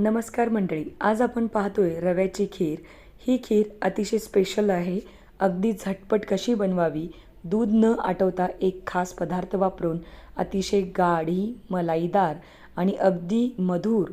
नमस्कार मंडळी आज आपण पाहतोय रव्याची खीर. ही खीर अतिशय स्पेशल आहे. अगदी झटपट कशी बनवावी दूध न आटवता एक खास पदार्थ वापरून अतिशय गाढी मलाईदार आणि अगदी मधुर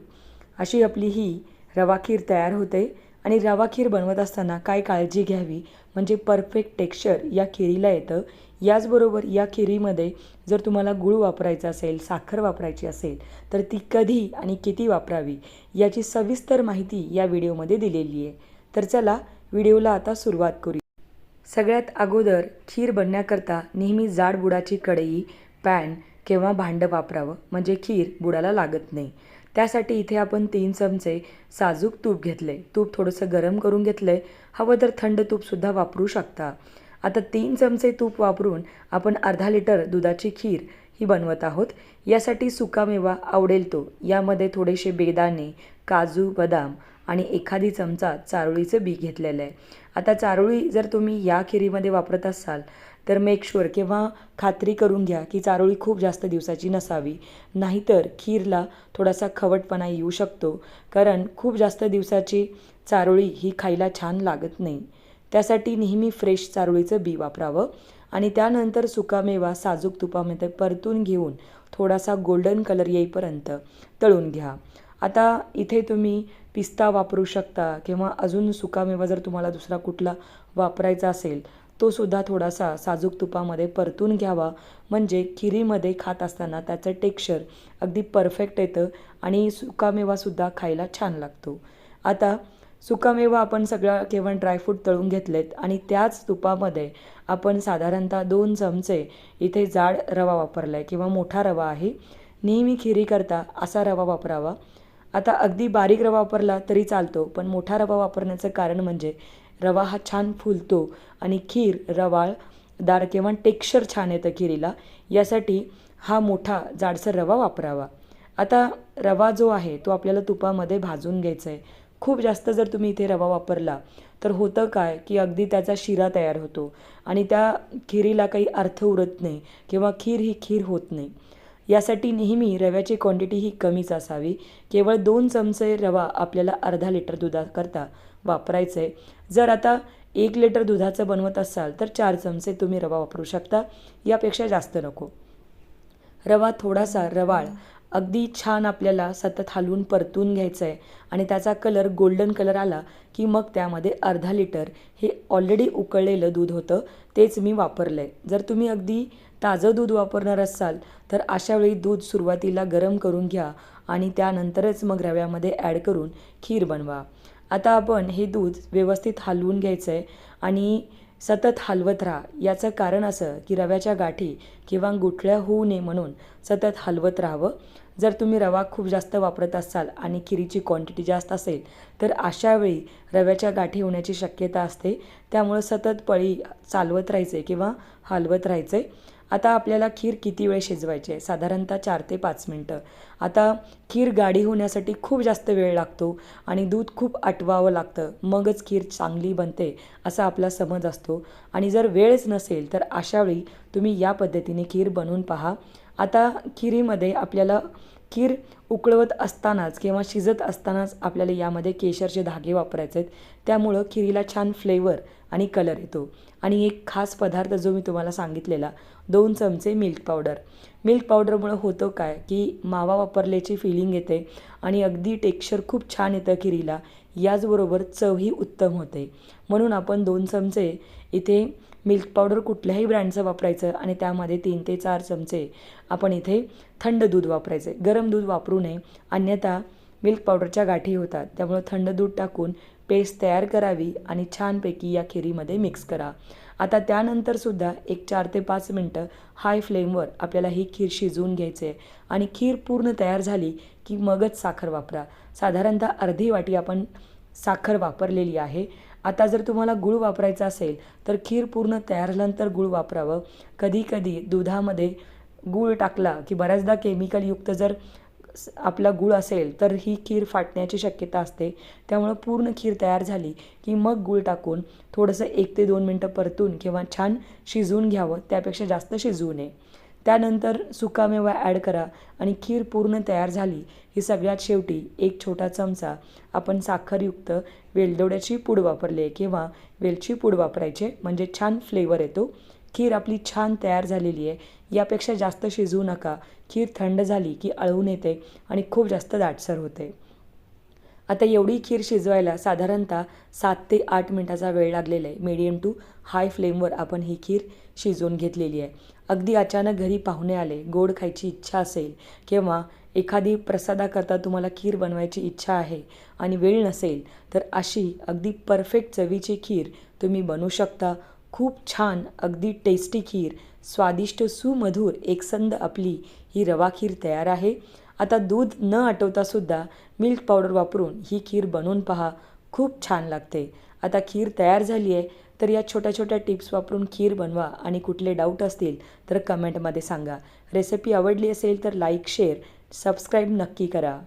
अशी आपली ही रवा खीर तयार होते. आणि रवा खीर बनवत असताना काय काळजी घ्यावी? म्हणजे परफेक्ट टेक्स्चर या खिरीला येतं. याचबरोबर या खिरीमध्ये जर तुम्हाला गूळ वापरायचा असेल साखर वापरायची असेल तर ती कधी आणि किती वापरावी याची सविस्तर माहिती या व्हिडिओमध्ये दिलेली आहे. तर चला व्हिडिओला आता सुरुवात करूया. सगळ्यात अगोदर खीर बनण्याकरता नेहमी जाड बुडाची कढई पॅन किंवा भांडं वापरावं? म्हणजे खीर बुडाला लागत नाही. त्यासाठी इथे आपण तीन चमचे साजूक तूप घेतले. तूप थोडंसं गरम करून घेतलं आहे हवं तर थंड तूपसुद्धा वापरू शकता. आता तीन चमचे तूप वापरून आपण अर्धा लिटर दुधाची खीर ही बनवत आहोत. यासाठी सुकामेवा आवडेल तो. यामध्ये थोडेसे बेदाणे काजू बदाम आणि एखादी चमचा चारोळीचं बी घेतलेलं आहे. आता चारोळी जर तुम्ही या खिरीमध्ये वापरत असाल तर मेक शुअर किंवा खात्री करून घ्या की चारोळी खूप जास्त दिवसाची नसावी. नाहीतर खीरला थोडासा खवटपणा येऊ शकतो कारण खूप जास्त दिवसाची चारोळी ही खायला छान लागत नाही. त्यासाठी नेहमी फ्रेश चारोळीचं बी वापरावं आणि त्यानंतर सुकामेवा साजूक तुपामध्ये परतून घेऊन थोडासा गोल्डन कलर येईपर्यंत तळून घ्या. आता इथे तुम्ही पिस्ता वापरू शकता किंवा अजून सुकामेवा जर तुम्हाला दुसरा कुठला वापरायचा असेल तो सुद्धा थोडासा साजूक तुपामध्ये परतून घ्यावा. म्हणजे खिरीमध्ये खात असताना त्याचं टेक्स्चर अगदी परफेक्ट येतं आणि सुकामेवासुद्धा खायला छान लागतो. आता सुकामेवा आपण सगळा केवळ ड्रायफ्रूट तळून घेतलेत आणि त्याच तुपामध्ये आपण साधारणतः दोन चमचे इथे जाड रवा वापरला आहे किंवा मोठा रवा आहे. नेहमी खिरी करता असा रवा वापरावा. आता अगदी बारीक रवा वापरला तरी चालतो पण मोठा रवा वापरण्याचं कारण म्हणजे रवा हा छान फुलतो आणि खीर रवाळ दार किंवा टेक्स्चर छान येतं खिरीला. यासाठी हा मोठा जाडसर रवा वापरावा. आता रवा जो आहे तो आपल्याला तुपामध्ये भाजून घ्यायचा आहे खूप जास्त जर तुम्ही इथे रवा वापरला तर होतं काय की अगदी त्याचा शिरा तयार होतो आणि त्या खिरीला काही अर्थ उरत नाही किंवा खीर ही खीर होत नाही. यासाठी नेहमी रव्याची क्वांटिटी ही कमीच असावी. केवळ दोन चमचे रवा आपल्याला अर्धा लिटर दुधाकरता वापरायचं. आहे जर आता एक लिटर दुधाचं बनवत असाल तर चार चमचे तुम्ही रवा वापरू शकता. यापेक्षा जास्त नको. रवा थोडासा रवाळ अगदी छान आपल्याला सतत हलवून परतून घ्यायचं आहे आणि त्याचा कलर गोल्डन कलर आला की मग त्यामध्ये अर्धा लिटर हे ऑलरेडी उकळलेलं दूध होतं तेच मी वापरलं आहे जर तुम्ही अगदी ताजं दूध वापरणार असाल तर अशावेळी दूध सुरुवातीला गरम करून घ्या आणि त्यानंतरच मग रव्यामध्ये ॲड करून खीर बनवा. आता आपण हे दूध व्यवस्थित हलवून घ्यायचं आहे आणि सतत हलवत राहा. याचं कारण असं की रव्याच्या गाठी किंवा गुठळ्या होऊ नये म्हणून सतत हलवत राहावं. जर तुम्ही रवा खूप जास्त वापरत असाल आणि खिरीची क्वांटिटी जास्त असेल तर अशावेळी रव्याच्या गाठी होण्याची शक्यता असते. त्यामुळं सतत पळी चालवत राहायचे किंवा हलवत राहायचे आता आपल्याला खीर किती वेळ शिजवायची आहे? साधारणतः चार ते पाच मिनटं. आता खीर गाढी होण्यासाठी खूप जास्त वेळ लागतो आणि दूध खूप आटवावं लागतं. मगच खीर चांगली बनते असा आपला समज असतो. आणि जर वेळच नसेल तर अशावेळी तुम्ही या पद्धतीने खीर बनवून पहा. आता खिरीमध्ये आपल्याला खीर उकळवत असतानाच किंवा शिजत असतानाच आपल्याला यामध्ये केशरचे धागे वापरायचे आहेत. त्यामुळं खिरीला छान फ्लेवर आणि कलर येतो. आणि एक खास पदार्थ जो मी तुम्हाला सांगितलेला दोन चमचे मिल्क पावडर मिल्क पावडरमुळं होतं काय? की मावा वापरल्याची फिलिंग येते आणि अगदी टेक्स्चर खूप छान येतं खिरीला. याचबरोबर चवही उत्तम होते. म्हणून आपण दोन चमचे इथे मिल्क पावडर कुठल्याही ब्रँडचं वापरायचं आणि त्यामध्ये तीन ते चार चमचे आपण इथे थंड दूध वापरायचे गरम दूध वापरू नये. अन्यथा मिल्क पावडरच्या गाठी होतात. त्यामुळं थंड दूध टाकून पेस्ट तयार करावी आणि छानपैकी या खिरीमध्ये मिक्स करा. आता त्यानंतरसुद्धा एक चार ते पाच मिनटं हाय फ्लेमवर आपल्याला ही खीर शिजवून घ्यायची आहे आणि खीर पूर्ण तयार झाली की मगच साखर वापरा. साधारणतः अर्धी वाटी आपण साखर वापरलेली आहे. आता जर तुम्हाला गूळ वापरायचा असेल तर खीर पूर्ण तयार झाल्यानंतर गूळ वापरावं. कधीकधी दुधामध्ये गूळ टाकला की बऱ्याचदा केमिकलयुक्त जर आपला गूळ असेल तर ही खीर फाटण्याची शक्यता असते. त्यामुळं पूर्ण खीर तयार झाली की मग गूळ टाकून थोडंसं एक ते दोन मिनटं परतून किंवा छान शिजवून घ्यावं. त्यापेक्षा जास्त शिजवू नये. त्यानंतर सुकामेवा ॲड करा आणि खीर पूर्ण तयार झाली. ही सगळ्यात शेवटी एक छोटा चमचा आपण साखरयुक्त वेलदोड्याची पूड वापरली आहे किंवा वेलची पूड वापरायचे म्हणजे छान फ्लेवर येतो. खीर आपली छान तयार झालेली आहे. यापेक्षा जास्त शिजवू नका. खीर थंड झाली की अळवून येते आणि खूप जास्त दाटसर होते. आता एवढी खीर शिजवायला साधारणतः सात ते आठ मिनटाचा वेळ लागलेला आहे. मीडियम टू हाय फ्लेमवर आपण ही खीर शिजवून घेतलेली आहे. अगदी अचानक घरी पाहुणे आले. गोड खायची इच्छा असेल किंवा एखादी प्रसादाकरता तुम्हाला खीर बनवायची इच्छा आहे आणि वेळ नसेल तर अशी अगदी परफेक्ट चवीची खीर तुम्ही बनवू शकता. खूप छान अगदी टेस्टी खीर. स्वादिष्ट सुमधुर एकसंद आपली ही रवा खीर तयार आहे. आता दूध न आटवतासुद्धा मिल्क पावडर वापरून ही खीर बनवून पहा. खूप छान लागते. आता खीर तयार झाली आहे तर या छोट्या छोट्या टिप्स वापरून खीर बनवा आणि कुठले डाऊट असतील तर कमेंटमध्ये सांगा. रेसिपी आवडली असेल तर लाईक शेअर सबस्क्राईब नक्की करा.